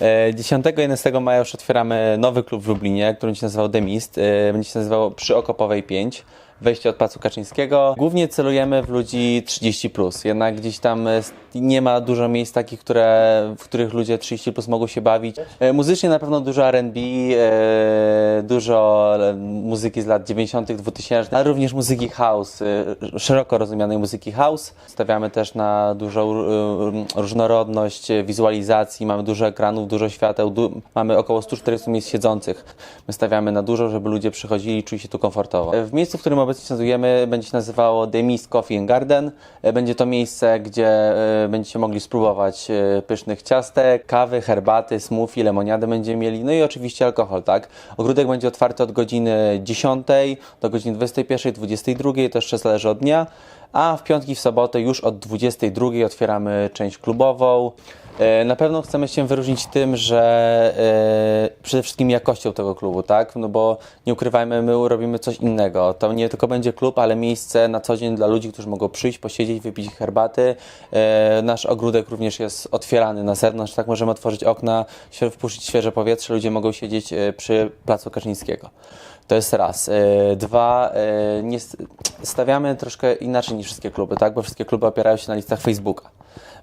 E, 10-11 maja już otwieramy nowy klub w Lublinie, który będzie się nazywał The Mist. E, Będzie się nazywał Przy Okopowej 5. Wejście od Placu Kaczyńskiego. Głównie celujemy w ludzi 30+, plus. jednak gdzieś tam e, nie ma dużo miejsc takich, które, w których ludzie 30+, plus mogą się bawić. E, Muzycznie na pewno dużo R&B, e, dużo muzyki z lat 90., 2000, ale również muzyki house, szeroko rozumianej muzyki house. Stawiamy też na dużą różnorodność wizualizacji, mamy dużo ekranów, dużo świateł, du- mamy około 140 miejsc siedzących. My stawiamy na dużo, żeby ludzie przychodzili i czuli się tu komfortowo. W miejscu, w którym obecnie znajdujemy, będzie się nazywało The Mist Coffee and Garden. E, Będzie to miejsce, gdzie e, będziecie mogli spróbować e, pysznych ciastek, kawy, herbaty, smoothie, lemoniadę będziemy mieli, no i oczywiście alkohol, tak? Ogródek będzie otwarty od godziny 10 do godziny 21, 22, to jeszcze zależy od dnia, a w piątki, w sobotę już od 22 otwieramy część klubową. E, Na pewno chcemy się wyróżnić tym, że e, przede wszystkim jakością tego klubu, tak? No bo nie ukrywajmy, my robimy coś innego. To nie tylko będzie klub, ale miejsce na co dzień dla ludzi, którzy mogą przyjść, posiedzieć, wypić herbaty. E, Nasz ogródek również jest otwierany na zewnątrz, tak? Możemy otworzyć okna, wpuścić świeże powietrze, ludzie mogą siedzieć przy Placu Kaczyńskiego. To jest raz. Dwa, nie st- stawiamy troszkę inaczej niż wszystkie kluby, tak? Bo wszystkie kluby opierają się na listach Facebooka.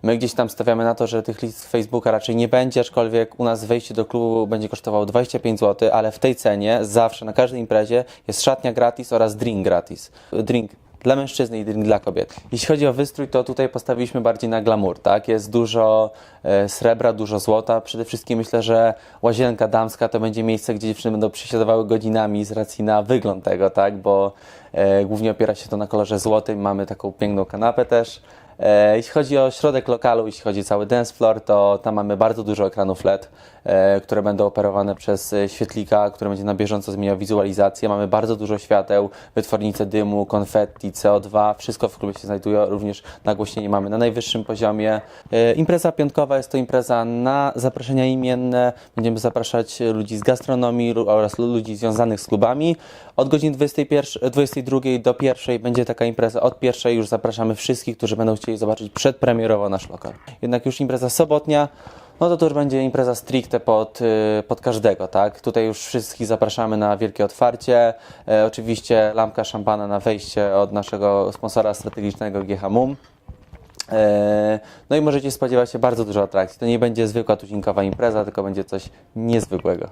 My gdzieś tam stawiamy na to, że tych list Facebooka raczej nie będzie, aczkolwiek u nas wejście do klubu będzie kosztowało 25 zł, ale w tej cenie zawsze na każdej imprezie jest szatnia gratis oraz drink gratis. Drink dla mężczyzny i drink dla kobiet. Jeśli chodzi o wystrój, to tutaj postawiliśmy bardziej na glamour, tak? Jest dużo e, srebra, dużo złota. Przede wszystkim myślę, że łazienka damska to będzie miejsce, gdzie dziewczyny będą przesiadowały godzinami z racji na wygląd tego, tak? Bo e, głównie opiera się to na kolorze złotym. Mamy taką piękną kanapę też. E, Jeśli chodzi o środek lokalu, jeśli chodzi o cały dance floor, to tam mamy bardzo dużo ekranów LED, e, które będą operowane przez e, świetlika, który będzie na bieżąco zmieniał wizualizację. Mamy bardzo dużo świateł, wytwornice dymu, konfetti, CO2, wszystko w klubie się znajduje, również nagłośnienie mamy na najwyższym poziomie. Impreza piątkowa jest to impreza na zaproszenia imienne. Będziemy zapraszać ludzi z gastronomii oraz lu- ludzi związanych z klubami. Od godziny 21, 22 do 1 będzie taka impreza. Od 1 już zapraszamy wszystkich, którzy będą chcieli zobaczyć przedpremierowo nasz lokal. Jednak już impreza sobotnia, no to to już będzie impreza stricte pod, y, pod każdego, tak? Tutaj już wszystkich zapraszamy na wielkie otwarcie. E, oczywiście lampka szampana na wejście od naszego sponsora strategicznego GH Mum. E, No i możecie spodziewać się bardzo dużo atrakcji. To nie będzie zwykła tuzinkowa impreza, tylko będzie coś niezwykłego.